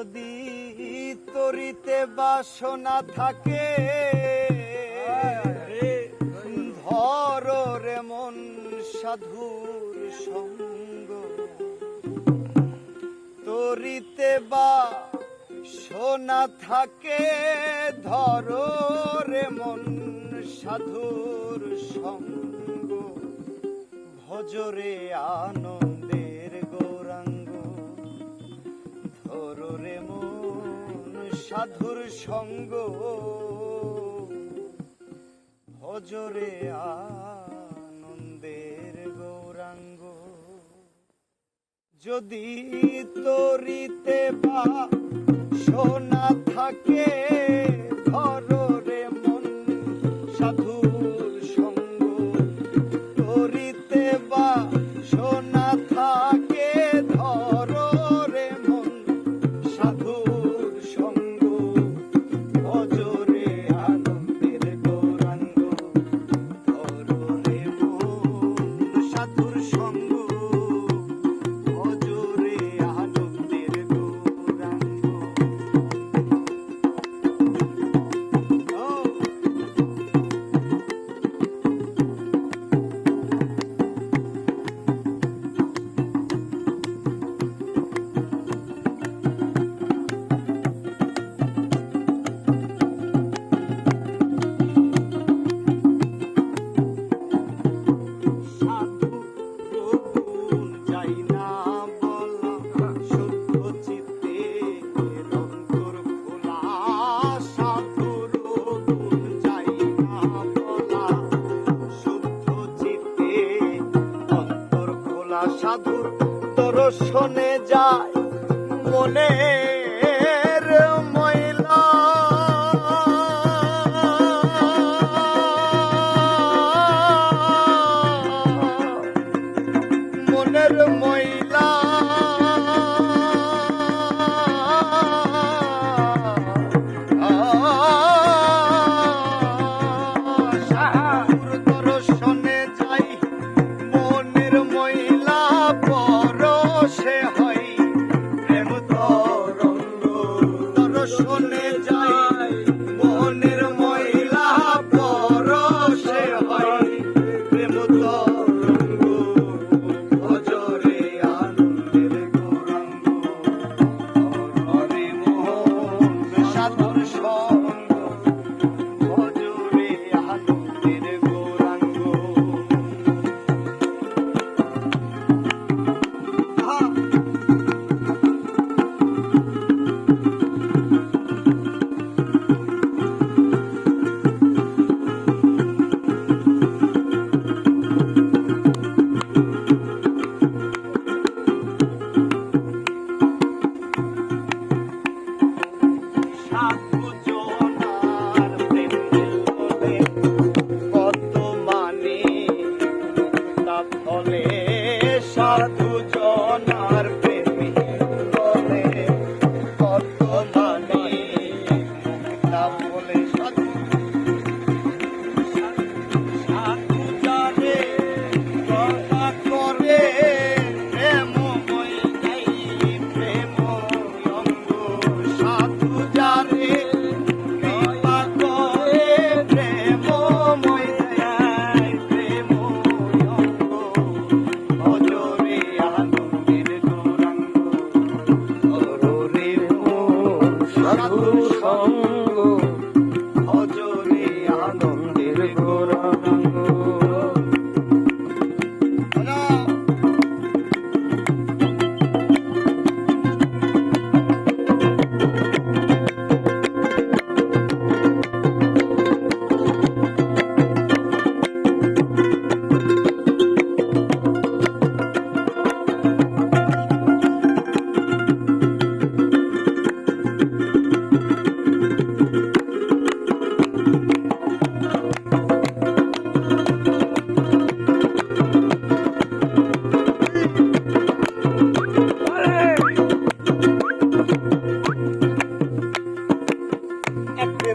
যদি তরিতে বাসনা থাকে, ধর রে মন সাধুর সঙ্গ। তরিতে বা সোনা থাকে, ধর রে মন সাধুর সঙ্গ। ভজরে আনন্দের সাধুর সঙ্গ। ভজরে আনন্দের গৌরাঙ্গ। যদি তরিতে বা সোনা থাকে সাধুর দর্শনে যায় মনে ময়লা। মনের ময়লা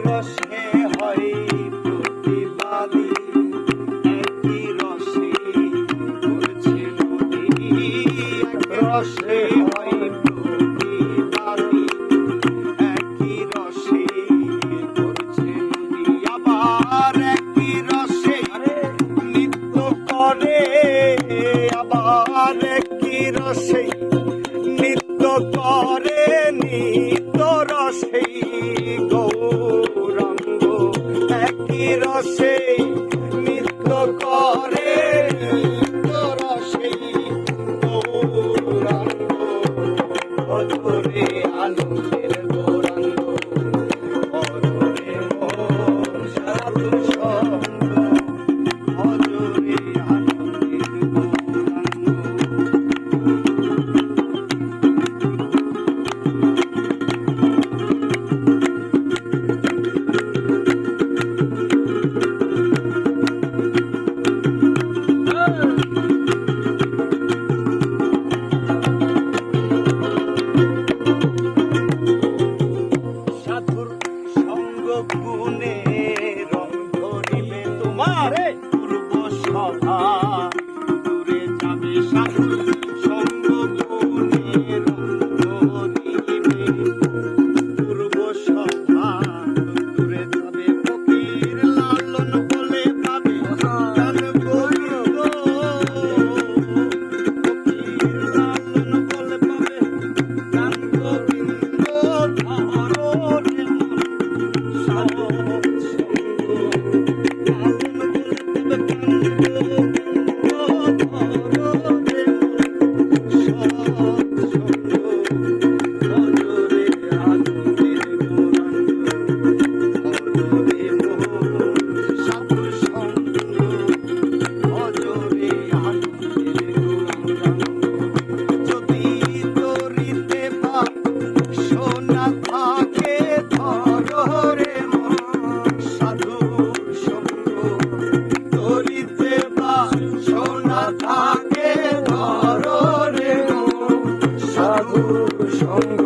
রসে হয় প্রতিবাদী, একই রসে করছে রসে হয় প্রতিবাদী, একই রসে করছে আবার একই রসে নৃত্য করে, আবার একই রসে সঙ্গ